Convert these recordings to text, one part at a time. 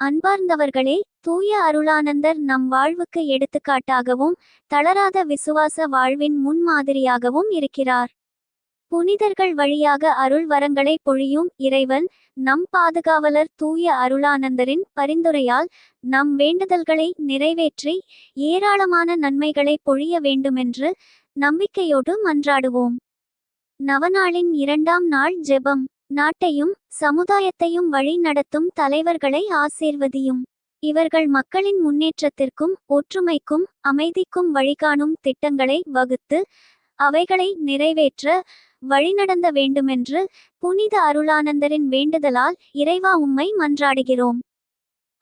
அன்பார்ந்தவர்களே தூய அருளானந்தர் நம் வாழ்வுக்கு எடுத்துக்காட்டாகவும் தளராத விசுவாச வாழ்வின் முன்மாதிரியாகவும் இருக்கிறார். புனிதர்கள் வழியாக அருள் வரங்களை பொழியும் இறைவன் நம் பாதுகாவலர் தூய அருளானந்தரின் பரிந்துரையால் நம் வேண்டுதல்களை நிறைவேற்றி ஏராளமான நன்மைகளை பொழிய வேண்டுமென்று நம்பிக்கையோடு மன்றாடுவோம். நவநாளின் இரண்டாம் நாள் ஜெபம். நாட்டையும் சமுதாயத்தையும் வழிநடத்தும் தலைவர்களை ஆசீர்வதியும். இவர்கள் மக்களின் முன்னேற்றத்திற்கும் ஒற்றுமைக்கும் அமைதிக்கும் வழிகாணும் திட்டங்களை வகுத்து அவைகளை நிறைவேற்ற வழிநடந்த வேண்டுமென்று புனித அருளானந்தரின் வேண்டுதலால் இறைவா உம்மை மன்றாடுகிறோம்.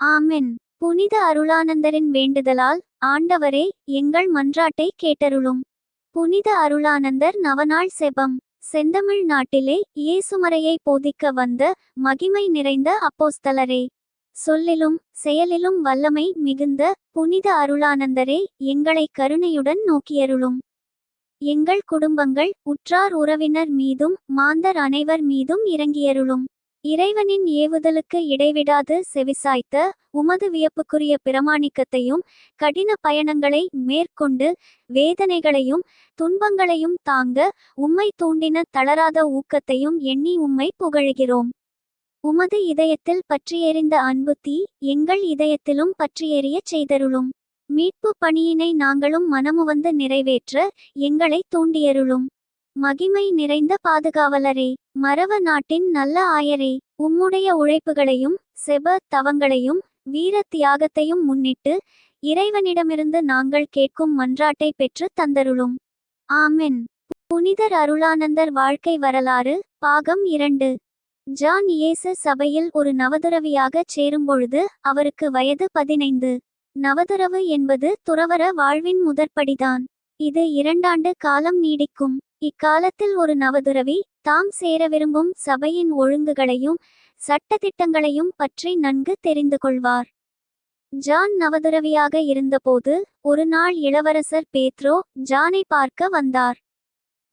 ஆமென். புனித அருளானந்தரின் வேண்டுதலால் ஆண்டவரே எங்கள் மன்றாட்டை கேட்டருளும். புனித அருளானந்தர் நவநாள் செபம். செந்தமிழ் நாட்டிலே இயேசுமறையை போதிக்க வந்த மகிமை நிறைந்த அப்போஸ்தலரே. சொல்லிலும் செயலிலும் வல்லமை மிகுந்த புனித அருளானந்தரே எங்களை கருணையுடன் நோக்கியருளும். எங்கள் குடும்பங்கள் உற்றார் உறவினர் மீதும் மாந்தர் அனைவர் மீதும் இறங்கியருளும். இறைவனின் ஏவுதலுக்கு இடைவிடாது செவிசாய்த்த உமது வியப்புக்குரிய பிரமாணிக்கத்தையும் கடின பயணங்களை மேற்கொண்டு வேதனைகளையும் துன்பங்களையும் தாங்க உம்மை தூண்டின தளராத ஊக்கத்தையும் எண்ணி உம்மை புகழுகிறோம். உமது இதயத்தில் பற்றியெறிந்த அன்பு தீ எங்கள் இதயத்திலும் பற்றியெறியச் செய்தருளும். மீட்பு பணியினை நாங்களும் மனமுவந்து நிறைவேற்ற எங்களை தூண்டியருளும். மகிமை நிறைந்த பாதுகாவலரே மரவ நாட்டின் நல்ல ஆயரே. உம்முடைய உழைப்புகளையும் செப தவங்களையும் வீர தியாகத்தையும் முன்னிட்டு இறைவனிடமிருந்து நாங்கள் கேட்கும் மன்றாட்டை பெற்று தந்தருளும். ஆமென். புனிதர் அருளானந்தர் வாழ்க்கை வரலாறு பாகம் இரண்டு. ஜான் இயேசு சபையில் ஒரு நவதுறவியாக சேரும்பொழுது அவருக்கு வயது பதினைந்து. நவதுறவு என்பது துறவற வாழ்வின் முதற்படிதான். இது இரண்டாண்டு காலம் நீடிக்கும். இக்காலத்தில் ஒரு நவதுறவி தாம் சேர விரும்பும் சபையின் ஒழுங்குகளையும் சட்டத்திட்டங்களையும் பற்றி நன்கு தெரிந்து கொள்வார். ஜான் நவதுறவியாக இருந்தபோது ஒரு நாள் இளவரசர் பேத்ரோ ஜானை பார்க்க வந்தார்.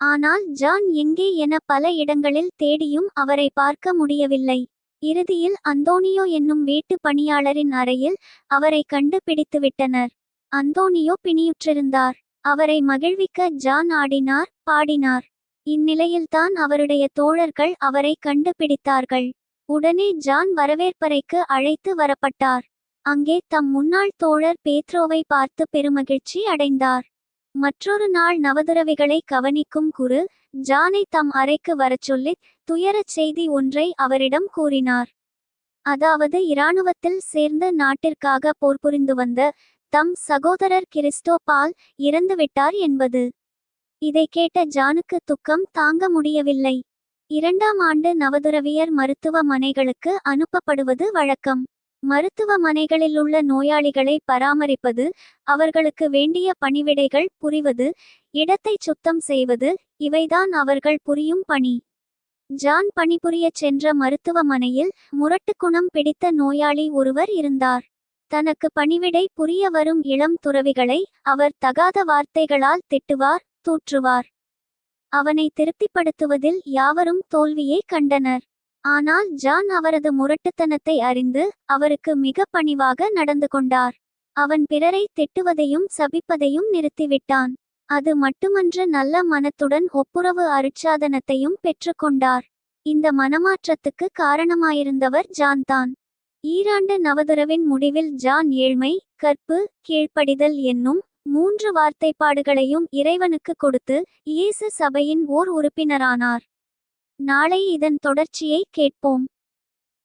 ஆனால் ஜான் எங்கே என பல இடங்களில் தேடியும் அவரை பார்க்க முடியவில்லை. இறுதியில் அந்தோனியோ என்னும் வீட்டு பணியாளரின் அறையில் அவரை கண்டு பிடித்துவிட்டனர் அந்தோனியோ பிணியுற்றிருந்தார். அவரை மகிழ்விக்க ஜான் ஆடினார் பாடினார். இந்நிலையில்தான் அவருடைய தோழர்கள் அவரை கண்டுபிடித்தார்கள். உடனே ஜான் வரவேற்பறைக்கு அழைத்து வரப்பட்டார். அங்கே தம் முன்னாள் தோழர் பேத்ரோவை பார்த்து பெருமகிழ்ச்சி அடைந்தார். மற்றொரு நாள் நவதுறவிகளை கவனிக்கும் குரு ஜானை தம் அறைக்கு வரச் சொல்லித் துயரச் செய்தி ஒன்றை அவரிடம் கூறினார். அதாவது இராணுவத்தில் சேர்ந்து நாட்டிற்காக போர் புரிந்து வந்த தம் சகோதரர் கிறிஸ்டோபால் இறந்துவிட்டார் என்பது. இதை கேட்ட ஜானுக்கு துக்கம் தாங்க முடியவில்லை. இரண்டாம் ஆண்டு நவதுறவியர் மருத்துவமனைகளுக்கு அனுப்பப்படுவது வழக்கம். மருத்துவமனைகளில் உள்ள நோயாளிகளை பராமரிப்பது அவர்களுக்கு வேண்டிய பணிவிடைகள் புரிவது இடத்தை சுத்தம் செய்வது இவைதான் அவர்கள் புரியும் பணி. ஜான் பணிபுரியச் சென்ற மருத்துவமனையில் முரட்டுக்குணம் பிடித்த நோயாளி ஒருவர் இருந்தார். தனக்கு பணிவிடை புரிய வரும் இளம் துறவிகளை அவர் தகாத வார்த்தைகளால் திட்டுவார் தூற்றுவார். அவனை திருப்திப்படுத்துவதில் யாவரும் தோல்வியே கண்டனர். ஆனால் ஜான் அவரது முரட்டுத்தனத்தை அறிந்து அவருக்கு மிக பணிவாக நடந்து கொண்டார். அவன் பிறரை திட்டுவதையும் சபிப்பதையும் நிறுத்திவிட்டான். அது மட்டுமன்று நல்ல மனத்துடன் ஒப்புரவு அருட்சாதனத்தையும் பெற்றுக்கொண்டார். இந்த மனமாற்றத்துக்கு காரணமாயிருந்தவர் ஜான் தான் ஈராண்டு நவதுறவின் முடிவில் ஜான் ஏழ்மை கற்பு கீழ்ப்படிதல் என்னும் மூன்று வார்த்தைப்பாடுகளையும் இறைவனுக்கு கொடுத்து இயேசு சபையின் ஓர் உறுப்பினரானார். நாளை இதன் தொடர்ச்சியை கேட்போம்.